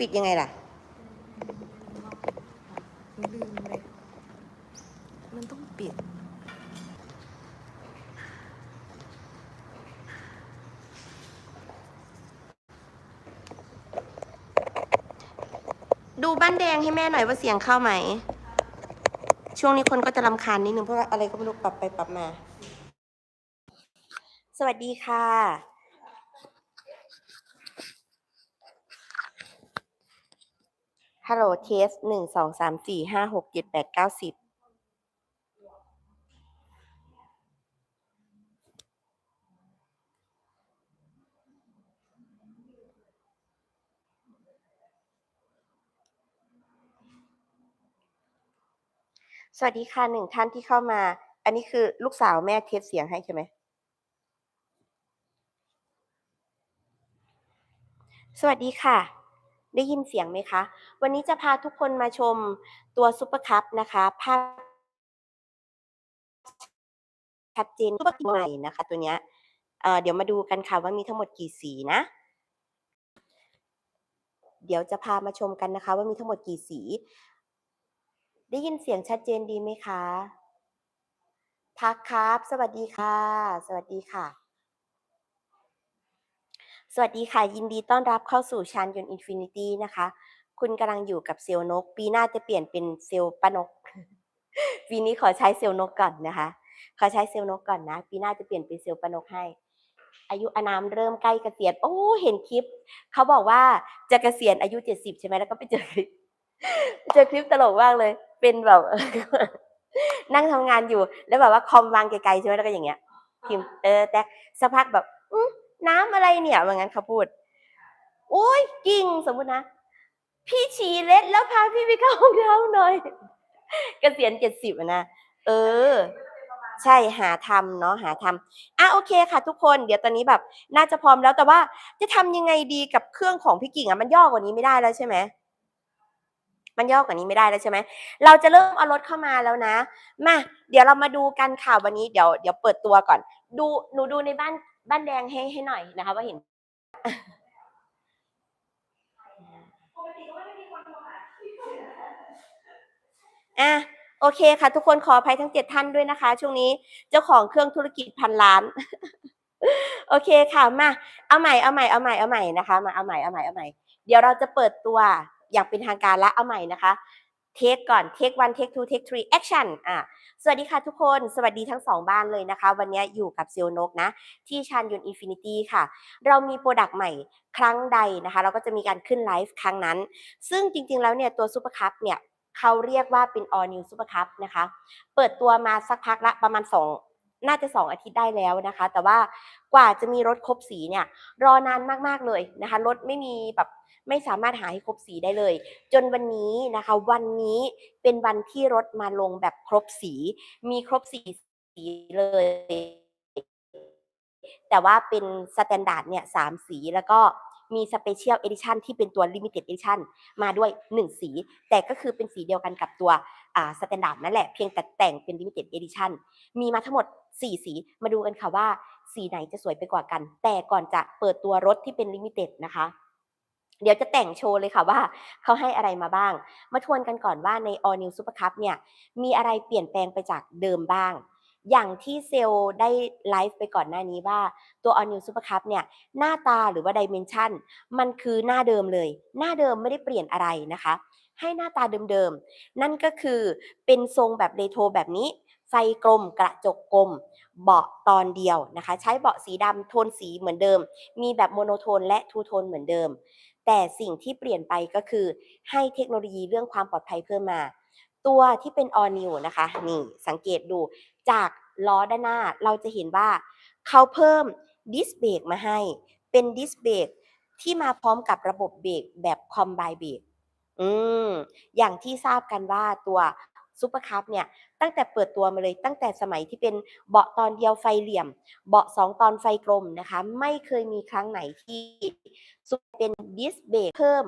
ปิดยังไงล่ะลืมเลยมันต้องปิด ดูบ้านแดงให้แม่หน่อยว่าเสียงเข้าไหม ช่วงนี้คนก็จะรำคาญนิดนึงเพราะว่าอะไรก็ไม่รู้ปรับไปปรับมา สวัสดีค่ะ ฮัลโหลเทสหนึ่งสองสามสี่ห้าหกเจ็ดแปดเก้าสิบสวัสดีค่ะหนึ่งท่านที่เข้ามา อันนี้คือลูกสาวแม่เทสเสียงให้ใช่ไหม สวัสดีค่ะ ได้ยินเสียงไหมคะ วันนี้จะพาทุกคนมาชมตัวซุปเปอร์คัพนะคะภาพชัดเจนซุปเปอร์คัพใหม่นะคะตัวเนี้ยเเดี๋ยวมาดูกันค่ะว่ามีทั้งหมดกี่สีนะ เดี๋ยวจะพามาชมกันนะคะ ว่ามีทั้งหมดกี่สี ได้ยินเสียงชัดเจนดีไหมคะทักครับ สวัสดีค่ะ สวัสดีค่ะ สวัสดีค่ะ ยินดีต้อนรับเข้าสู่ชานยนต์อินฟินิตี้นะคะ คุณกำลังอยู่กับเซลล์นก ปีหน้าจะเปลี่ยนเป็นเซลล์ปนก ปีนี้ขอใช้เซลล์นกก่อนนะคะ ขอใช้เซลล์นกก่อนนะ ปีหน้าจะเปลี่ยนเป็นเซลล์ปนกให้ อายุอานามเริ่มใกล้เกษียณโอ้เห็นคลิป เขาบอกว่าจะเกษียณอายุเจ็ดสิบใช่ไหมแล้วก็ไปเจอคลิปเจอคลิปตลกมากเลย เป็นแบบนั่งทำงานอยู่ แล้วแบบว่าคอมวางไกลๆใช่ไหมแล้วก็อย่างเงี้ยพิมพ์เออแต่สักพักแบบ น้ำอะไรเนี่ยว่างั้นเขาพูด โอ้ยกิ่งสมมุตินะ พี่ฉี่เล็ดแล้วพาพี่ไปเข้าห้องน้ำหน่อยกเกษียณเจ็ดสิบนะ เออ ใช่หาทำเนาะหาทำอะโอเคค่ะ ทุกคนเดี๋ยวตอนนี้แบบ น่าจะพร้อมแล้วแต่ว่าจะทำยังไงดีกับเครื่องของพี่กิ่งอะมันย่อกว่านี้ไม่ได้แล้วใช่ไหมมันย่อกว่านี้ไม่ได้แล้วใช่ไหม เราจะเริ่มเอารถเข้ามาแล้วนะ มา เดี๋ยวเรามาดูกันค่ะวันนี้ เดี๋ยว เดี๋ยวเปิดตัวก่อน ดู หนูดูในบ้าน บ้านแดงให้ให้หน่อยนะคะ ว่าเห็นอะโอเคค่ะ ทุกคนขออภัยทั้งเจ็ดท่านด้วยนะคะ ช่วงนี้เจ้าของเครื่องธุรกิจพันล้าน โอเคค่ะมาเอาใหม่เอาใหม่เอาใหม่เอาใหม่นะคะ มาเอาใหม่เอาใหม่เอาใหม่เดี๋ยวเราจะเปิดตัวอย่างเป็นทางการและเอาใหม่นะคะ เทคก่อนเทควันเทคทูเทคทรีแอคชั่นอะสวัสดีค่ะทุกคนสวัสดีทั้งสองบ้านเลยนะคะ วันนี้อยู่กับเซลลนกนะ ที่ชานยนอินฟินิตี้ค่ะ เรามีโปรดักต์ใหม่ครั้งใดนะคะ เราก็จะมีการขึ้นไลฟ์ครั้งนั้น ซึ่งจริงๆแล้วเนี่ยตัวซูเปอร์คัพเนี่ยเขาเรียกว่าเป็น all new super cup นะคะ เปิดตัวมาสักพักละประมาณ 2 น่าจะ 2 อาทิตย์ได้แล้วนะคะ แต่ว่ากว่าจะมีรถครบสีเนี่ยรอนานมากๆเลยนะคะรถไม่มีแบบไม่สามารถหาให้ครบสีได้เลย จนวันนี้นะคะ วันนี้เป็นวันที่รถมาลงแบบครบสี มีครบสีสีเลย แต่ว่าเป็นสแตนดาร์ดเนี่ยสามสีแล้วก็มีสเปเชียลเอดิชันที่เป็นตัวลิมิเต็ดเอดิชันมาด้วย 1 สี แต่ก็คือเป็นสีเดียวกันกับตัว สแตนดาร์ดนั่นแหละเพียงแต่แต่งเป็นลิมิเต็ดเอดิชันมีมาทั้งหมด 4 สีมาดูกันค่ะว่า สีไหนจะสวยไปกว่ากัน แต่ก่อนจะเปิดตัวรถที่เป็นลิมิเต็ดนะคะเดี๋ยวจะแต่งโชว์เลยค่ะว่าเขาให้อะไรมาบ้าง มาทวนกันก่อนว่าใน All New Super Cup เนี่ยมีอะไรเปลี่ยนแปลงไปจากเดิมบ้าง อย่างที่เซลล์ได้ไลฟ์ไปก่อนหน้านี้ว่าตัว All New Super Cup เนี่ยหน้าตาหรือว่า Dimension มันคือหน้าเดิมเลย หน้าเดิมไม่ได้เปลี่ยนอะไรนะคะ ให้หน้าตาเดิมๆ นั่นก็คือเป็นทรงแบบเรโทรแบบนี้ ไฟกลมกระจกกลม เบาะตอนเดียวนะคะ ใช้เบาะสีดำโทนสีเหมือนเดิม มีแบบโมโนโทนและทูโทนเหมือนเดิม แต่สิ่งที่เปลี่ยนไปก็คือให้เทคโนโลยีเรื่องความปลอดภัยเพิ่มมา ตัวที่เป็น all new นะคะ นี่สังเกตดู จากล้อด้านหน้าเราจะเห็นว่าเขาเพิ่มดิสเบรกมาให้ เป็นดิสเบรกที่มาพร้อมกับระบบเบรกแบบคอมไบเบรกอืมอย่างที่ทราบกันว่าตัว ซูเปอร์คัพเนี่ยตั้งแต่เปิดตัวมาเลยตั้งแต่สมัยที่เป็นเบาะตอนเดียวไฟเหลี่ยม เบาะสองตอนไฟกลมนะคะไม่เคยมีครั้งไหนที่ซุปเป็นดิสเบรกเพิ่ม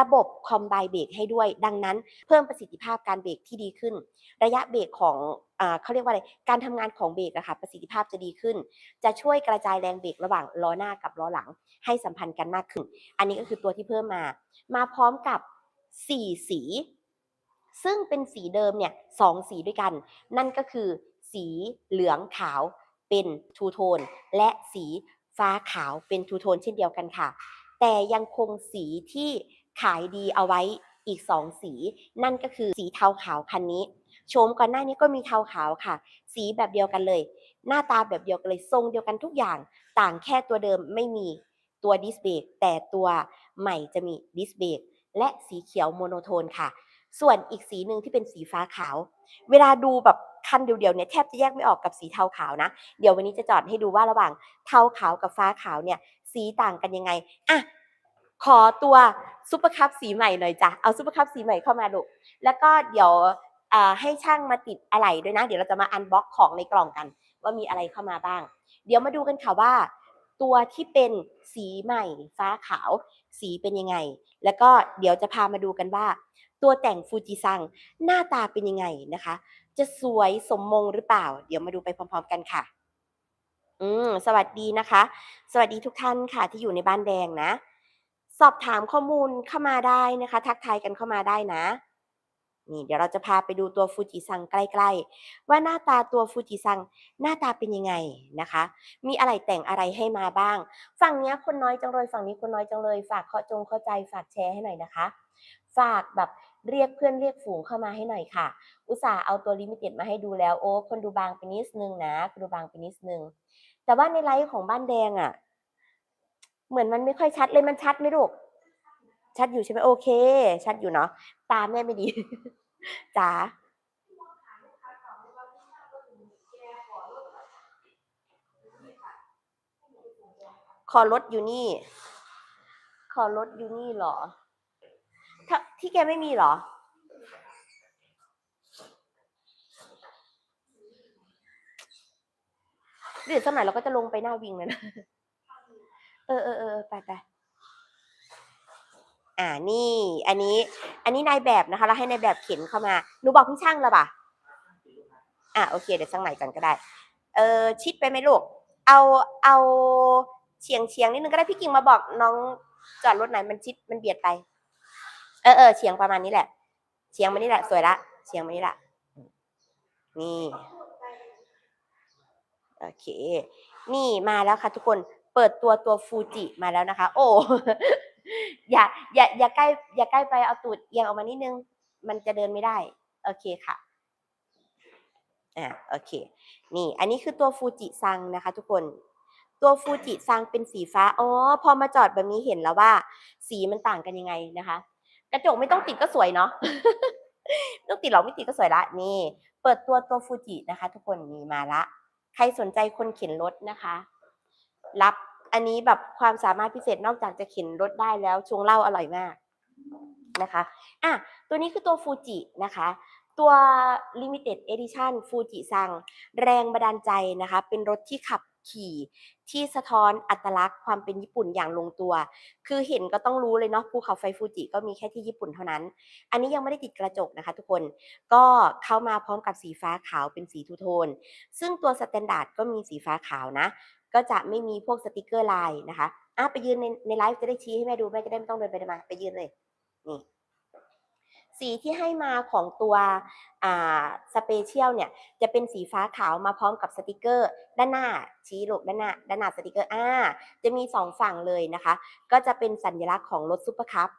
ระบบคอมไบเบรกให้ด้วย ดังนั้นเพิ่มประสิทธิภาพการเบรกที่ดีขึ้น ระยะเบรกของอาเขาเรียกว่าอะไร การทำงานของเบรกอะค่ะประสิทธิภาพจะดีขึ้น จะช่วยกระจายแรงเบรกระหว่างล้อหน้ากับล้อหลัง ให้สัมพันธ์กันมากขึ้น อันนี้ก็คือตัวที่เพิ่มมา มาพร้อมกับ 4 สี ซึ่งเป็นสีเดิมเนี่ยสองสีด้วยกัน นั่นก็คือสีเหลืองขาวเป็นทูโทน และสีฟ้าขาวเป็นทูโทนเช่นเดียวกันค่ะ แต่ยังคงสีที่ขายดีเอาไว้อีก 2 สี นั่นก็คือสีเทาขาวคันนี้โฉมก่อนหน้านี้ก็มีเทาขาวค่ะ สีแบบเดียวกันเลย หน้าตาแบบเดียวกันเลยทรงเดียวกันทุกอย่าง ต่างแค่ตัวเดิมไม่มีตัวดิสเบรกแต่ตัวใหม่จะมีดิสเบรกและสีเขียวโมโนโทนค่ะ ส่วนอีกสีหนึ่งที่เป็นสีฟ้าขาว เวลาดูแบบคันเดียวๆเนี่ยแทบจะแยกไม่ออกกับสีเทาขาวนะ เดี๋ยววันนี้จะจอดให้ดูว่าระหว่างเทาขาวกับฟ้าขาวเนี่ยสีต่างกันยังไงอะขอตัวซุปเปอร์คัพสีใหม่หน่อยจ้ะ เอาซุปเปอร์คัพสีใหม่เข้ามาลูแล้วก็เดี๋ยวให้ช่างมาติดอะไหล่ด้วยนะ เดี๋ยวเราจะมาอันบ็อกของในกล่องกัน ว่ามีอะไรเข้ามาบ้าง เดี๋ยวมาดูกันค่ะว่า ตัวที่เป็นสีใหม่ฟ้าขาว สีเป็นยังไง แล้วก็เดี๋ยวจะพามาดูกันว่า ตัวแต่งฟูจิซัง หน้าตาเป็นยังไงนะคะ จะสวยสมมงหรือเปล่า เดี๋ยวมาดูไปพร้อม ๆ กันค่ะ อืมสวัสดีนะคะ สวัสดีทุกท่านค่ะ ที่อยู่ในบ้านแดงนะ สอบถามข้อมูลเข้ามาได้นะคะ ทักทายกันเข้ามาได้นะนี่เดี๋ยวเราจะพาไปดูตัวฟูจิซังใกล้ๆ ว่าหน้าตาตัวฟูจิซังหน้าตาเป็นยังไงนะคะ มีอะไรแต่งอะไรให้มาบ้าง ฝั่งนี้คนน้อยจังเลยฝั่งนี้คนน้อยจังเลย ฝากเข้าจงเข้าใจฝากแชร์ให้หน่อยนะคะ ฝากแบบ เรียกเพื่อนเรียกฝูงเข้ามาให้หน่อยค่ะ อุตส่าห์เอาตัวลิมิเต็ดมาให้ดูแล้วโอ้คนดูบางไปนิดนึงนะคนดูบางไปนิดนึง แต่ว่าในไลฟ์ของบ้านแดงอะ่ะ เหมือนมันไม่ค่อยชัดเลยมันชัดไหมลูก ชัดอยู่ใช่ไหมโอเค ชัดอยู่เนาะตาแม่ไม่ดีจ๋าขอรถอยู่นี่ ขอรถอยู่นี่เหรอ ที่แกไม่มีเหรอ เดี๋ยวสักหน่อยเราก็จะลงไปหน้าวิงเลยนะ เออเออเออไปไปอ่านี่ อันนี้ อันนี้นายแบบนะคะเราให้นายแบบเข็นเข้ามา หนูบอกพี่ช่างแล้วป่ะ อะโอเค เดี๋ยวสักหน่อยกันก็ได้ เออชิดไปไหมลูก เอาเอาเฉียงเฉียงนิดนึงก็ได้พี่กิ่งมาบอกน้องจอดรถไหนมันชิดมันเบียดไป ออเออเฉียงประมาณนี้แหละ เฉียงมานี่แหละ สวยละเฉียงมานี่แหละนี่โอเค นี่มาแล้วค่ะทุกคนเปิดตัวตัวฟูจิมาแล้วนะคะ โอ้อย่าอย่าอย่าใกล้อย่าใกล้ไปเอาตูดเอียงออกมานิดนึง มันจะเดินไม่ได้ โอเคค่ะอ่าโอเค นี่ อันนี้คือตัวฟูจิซังนะคะ ทุกคนตัวฟูจิซังเป็นสีฟ้า อ๋อ พอมาจอดแบบนี้เห็นแล้วว่า สีมันต่างกันยังไงนะคะ กระจกไม่ต้องติดก็สวยเนาะไม่ต้องติดหรอกไม่ติดก็สวยละนี่ เปิดตัวตัวฟูจินะคะ ทุกคนนี่มาละ ใครสนใจคนเข็นรถนะคะ รับอันนี้แบบความสามารถพิเศษนอกจากจะเข็นรถได้แล้วชงเหล้าอร่อยมากนะคะอะตัวนี้คือตัวฟูจินะคะ ตัว limited edition ฟูจิซัง แรงบันดาลใจนะคะ เป็นรถที่ขับ ขี่ที่สะท้อนอัตลักษณ์ความเป็นญี่ปุ่นอย่างลงตัว คือเห็นก็ต้องรู้เลยเนาะภูเขาไฟฟูจิก็มีแค่ที่ญี่ปุ่นเท่านั้น อันนี้ยังไม่ได้ติดกระจกนะคะทุกคน ก็เข้ามาพร้อมกับสีฟ้าขาวเป็นสีทูโทน ซึ่งตัวสแตนดาร์ดก็มีสีฟ้าขาวนะ ก็จะไม่มีพวกสติกเกอร์ลายนะคะอะไปยืนในในไลฟ์จะได้ชี้ให้แม่ดูแม่จะได้ไม่ต้องเดินไปเดินมา ไปยืนเลย นี่ สีที่ให้มาของตัวสเปเชียลเนี่ยจะเป็นสีฟ้าขาวมาพร้อมกับสติกเกอร์ ด้านหน้าชี้ลูกด้านหน้าด้านหน้าสติกเกอร์อ่าจะมีสองฝั่งเลยนะคะ ก็จะเป็นสัญลักษณ์ของรถซุปเปอร์คัพ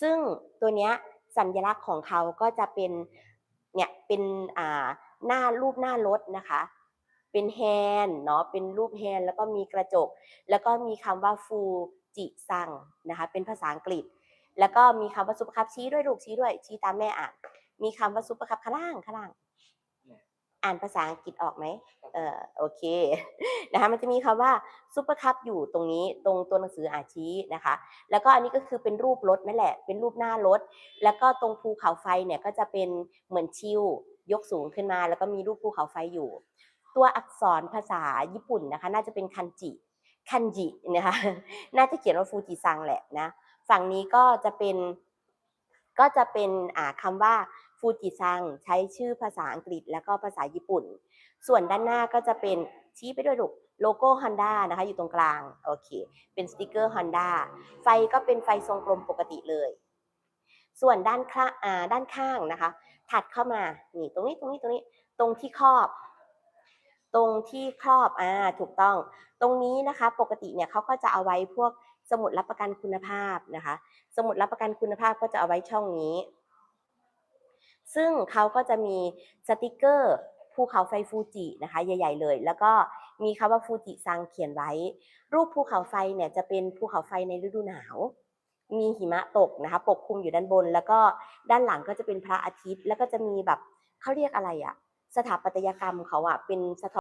ซึ่งตัวเนี้ยสัญลักษณ์ของเขาก็จะเป็นเนี่ยเป็นอ่าหน้ารูปหน้ารถนะคะ เป็นแฮน์เนาะเป็นรูปแฮน์แล้วก็มีกระจก แล้วก็มีคำว่าฟูจิซังนะคะเป็นภาษาอังกฤษ แล้วก็มีคำว่าซุปเปอร์คัพชี้ด้วยลูกชี้ด้วยชี้ตามแม่อ่าน มีคำว่าซุปเปอร์คัพข้างล่างข้างล่าง อ่านภาษาอังกฤษออกไหมเออโอเคนะคะมันจะมีคำว่าซุปเปอร์คัพอยู่ตรงนี้ตรงตัวหนังสืออาชี้นะคะ แล้วก็อันนี้ก็คือเป็นรูปรถนั่นแหละ เป็นรูปหน้ารถ แล้วก็ตรงภูเขาไฟเนี่ยก็จะเป็นเหมือนชิวยกสูงขึ้นมา แล้วก็มีรูปภูเขาไฟอยู่ ตัวอักษรภาษาญี่ปุ่นนะคะ น่าจะเป็นคันจิคันจินะคะน่าจะเขียนว่าฟูจิซังแหละนะ ฝั่งนี้ก็จะเป็นก็จะเป็นอ่าคำว่าฟูจิซังใช้ชื่อภาษาอังกฤษแล้วก็ภาษาญี่ปุ่น ส่วนด้านหน้าก็จะเป็นชี้ไปด้วยลูกโลโก้ Honda นะคะอยู่ตรงกลางโอเคเป็นสติกเกอร์ Honda ไฟก็เป็นไฟทรงกลมปกติเลย ส่วนด้านข้างอ่าด้านข้างนะคะ ถัดเข้ามานี่ตรงนี้ตรงนี้ตรงนี้ตรงที่ครอบ ตรงที่ครอบอ่าถูกต้อง ตรงนี้นะคะ ปกติเนี่ยเขาก็จะเอาไว้พวก สมุดรับประกันคุณภาพนะคะ สมุดรับประกันคุณภาพก็จะเอาไว้ช่องนี้ ซึ่งเขาก็จะมีสติกเกอร์ภูเขาไฟฟูจินะคะใหญ่ ๆ เลย แล้วก็มีคำว่าฟูจิซังเขียนไว้ รูปภูเขาไฟเนี่ยจะเป็นภูเขาไฟในฤดูหนาว มีหิมะตกนะคะปกคลุมอยู่ด้านบน แล้วก็ด้านหลังก็จะเป็นพระอาทิตย์ แล้วก็จะมีแบบเขาเรียกอะไรอะสถาปัตยกรรมเขาอะเป็นสะท้อน